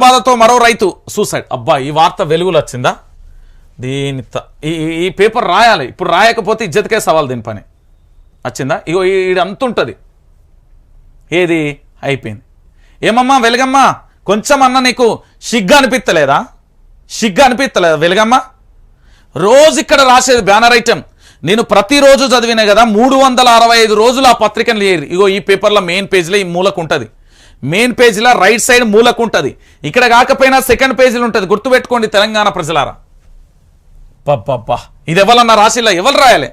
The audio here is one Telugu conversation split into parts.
బాధతో మరో రైతు సూసైడ్. అబ్బా ఈ వార్త వెలుగులు వచ్చిందా? దీని ఈ ఈ- పేపర్ రాయాలి. ఇప్పుడు రాయకపోతే ఇజ్జతకే సవాల్ దీని పని. వచ్చిందా? ఇగో ఇది అంత ఉంటుంది. ఏది? అయిపోయింది. ఏమమ్మా వెలుగమ్మా? కొంచెం అన్న నీకు సిగ్గు అనిపిస్తలేదా సిగ్గు అనిపిస్తలేదా వెలుగమ్మా? రోజు ఇక్కడ రాసేది బ్యానర్ ఐటెం. నేను ప్రతిరోజు చదివినా కదా మూడు వందల అరవై ఐదు రోజులు ఆ పత్రికను లేరు ఇగో ఈ పేపర్లో మెయిన్ పేజ్లో ఈ మూలకు ఉంటుంది. మెయిన్ పేజీలో రైట్ సైడ్ మూలకు ఉంటుంది ఇక్కడ కాకపోయినా సెకండ్ పేజీలో ఉంటుంది. గుర్తుపెట్టుకోండి తెలంగాణ ప్రజలారా. పబ్బబ్బా ఇది ఎవరన్నా రాసిలా ఎవరు రాయాలి?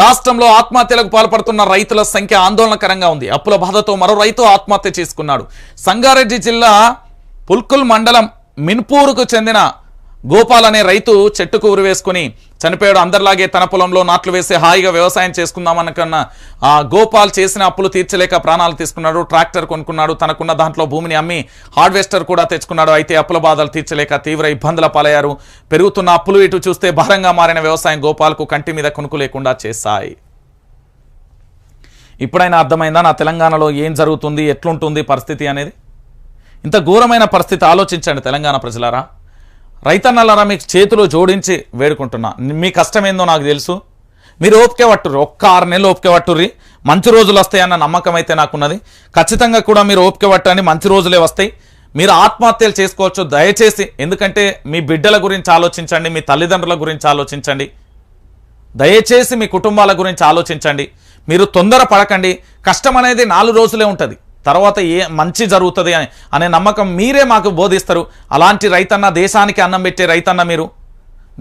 రాష్ట్రంలో ఆత్మహత్యలకు పాల్పడుతున్న రైతుల సంఖ్య ఆందోళనకరంగా ఉంది. అప్పుల బాధతో మరో రైతు ఆత్మహత్య చేసుకున్నాడు. సంగారెడ్డి జిల్లా పుల్కుల్ మండలం మిన్పూరుకు చెందిన గోపాల్ అనే రైతు చెట్టుకు ఉరివేసుకుని చనిపోయాడు. అందరిలాగే తన పొలంలో నాట్లు వేసి హాయిగా వ్యవసాయం చేసుకుందామనుకున్న ఆ గోపాల్ చేసిన అప్పులు తీర్చలేక ప్రాణాలు తీసుకున్నాడు. ట్రాక్టర్ కొనుక్కున్నాడు. తనకున్న దాంట్లో భూమిని అమ్మి హార్వెస్టర్ కూడా తెచ్చుకున్నాడు. అయితే అప్పుల బాధలు తీర్చలేక తీవ్ర ఇబ్బందుల పాలయ్యారు. పెరుగుతున్న అప్పులు ఇటు చూస్తే భారంగా మారిన వ్యవసాయం గోపాల్కు కంటి మీద కొనుక్కు లేకుండా చేశాయి. ఇప్పుడైనా అర్థమైందా? నా తెలంగాణలో ఏం జరుగుతుంది? ఎట్లుంటుంది పరిస్థితి అనేది? ఇంత ఘోరమైన పరిస్థితి ఆలోచించండి తెలంగాణ ప్రజలారా. రైతన్నలారా మీకు చేతులు జోడించి వేడుకుంటున్నా. మీ కష్టం ఏందో నాకు తెలుసు. మీరు ఓపికే పట్టుర్రి. ఒక్క ఆరు నెలలు ఓపిక పట్టుర్రి. మంచి రోజులు వస్తాయన్న నమ్మకం అయితే నాకున్నది. ఖచ్చితంగా కూడా మీరు ఓపిక పట్టండి. మంచి రోజులే వస్తాయి. మీరు ఆత్మహత్యలు చేసుకోవచ్చు. దయచేసి ఎందుకంటే మీ బిడ్డల గురించి ఆలోచించండి. మీ తల్లిదండ్రుల గురించి ఆలోచించండి. దయచేసి మీ కుటుంబాల గురించి ఆలోచించండి. మీరు తొందర పడకండి కష్టం అనేది నాలుగు రోజులే ఉంటుంది. తర్వాత ఏ మంచి జరుగుతుంది అని అనే నమ్మకం మీరే మాకు బోధిస్తారు. అలాంటి రైతన్న దేశానికి అన్నం పెట్టే రైతన్న మీరు.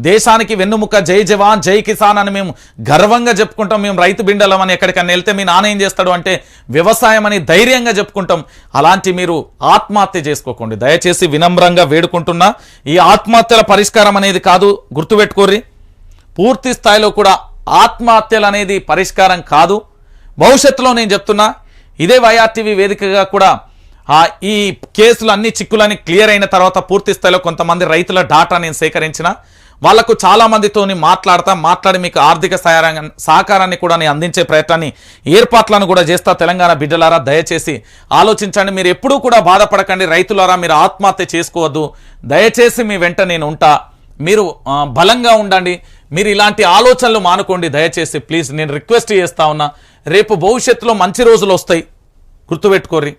దేశానికి వెన్నుముక్క జై జవాన్ జై కిసాన్ అని మేము గర్వంగా చెప్పుకుంటాం. మేము రైతు బిండలం అని ఎక్కడికన్నా వెళ్తే మీ నాన్న ఏం చేస్తాడు అంటే వ్యవసాయం అని ధైర్యంగా చెప్పుకుంటాం. అలాంటి మీరు ఆత్మహత్య చేసుకోకండి. దయచేసి వినమ్రంగా వేడుకుంటున్నా ఈ ఆత్మహత్యల పరిష్కారం అనేది కాదు గుర్తుపెట్టుకోర్రి. పూర్తి స్థాయిలో కూడా ఆత్మహత్యలు అనేది పరిష్కారం కాదు. భవిష్యత్తులో నేను చెప్తున్నా ఇదే వైఆర్టీవీ వేదికగా కూడా ఈ కేసులు అన్ని చిక్కులన్నీ క్లియర్ అయిన తర్వాత పూర్తి స్థాయిలో కొంతమంది రైతుల డాటా నేను సేకరించిన. వాళ్ళకు చాలామందితోని మాట్లాడతా మాట్లాడి మీకు ఆర్థిక సహకారాన్ని కూడా నేను అందించే ప్రయత్నాన్ని ఏర్పాట్లను కూడా చేస్తా తెలంగాణ బిడ్డలారా దయచేసి ఆలోచించండి. మీరు ఎప్పుడూ కూడా బాధపడకండి. రైతులారా మీరు ఆత్మహత్య చేసుకోవద్దు. దయచేసి మీ వెంట నేను ఉంటా. మీరు బలంగా ఉండండి. మీరు ఇలాంటి ఆలోచనలు మానుకోండి. దయచేసి ప్లీజ్ నేను రిక్వెస్ట్ చేస్తా ఉన్నా రేపు భవిష్యత్తులో మంచి రోజులు వస్తాయి. గుర్తుపెట్టుకోర్రి.